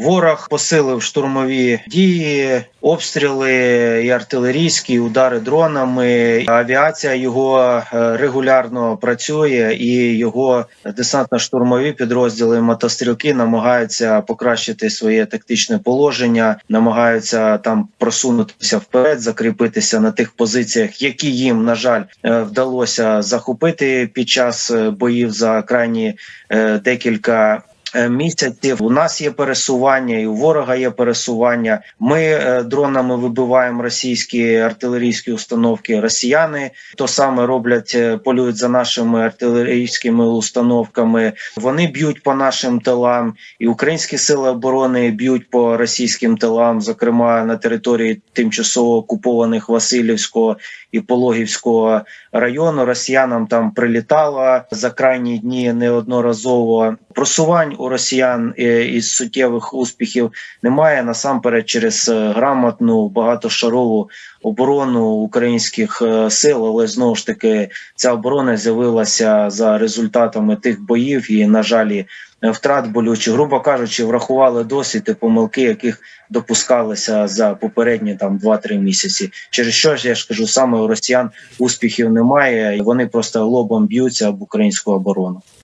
Ворог посилив штурмові дії, обстріли і артилерійські і удари дронами. Авіація його е, регулярно працює, і його десантно-штурмові підрозділи мотострілки намагаються покращити своє тактичне положення, намагаються там просунутися вперед, закріпитися на тих позиціях, які їм на жаль е, вдалося захопити під час е, боїв за крайні декілька. Е, Місяців у нас є пересування, і у ворога є пересування. Ми е, дронами вибиваємо російські артилерійські установки. Росіяни то саме роблять, е, полюють за нашими артилерійськими установками. Вони б'ють по нашим тилам, і українські сили оборони б'ють по російським тилам, зокрема на території тимчасово окупованих Васильівського і Пологівського району. Росіянам там прилітало за крайні дні неодноразово. Просувань у росіян е, із суттєвих успіхів немає насамперед через е, грамотну багатошарову оборону українських е, сил, але знову ж таки ця оборона з'явилася за результатами тих боїв і на жаль. Втрат болючі, грубо кажучи, врахували досвід і помилки, яких допускалися за попередні там 2-3 місяці. Через що ж я ж кажу, саме у росіян успіхів немає, вони просто лобом б'ються об українську оборону.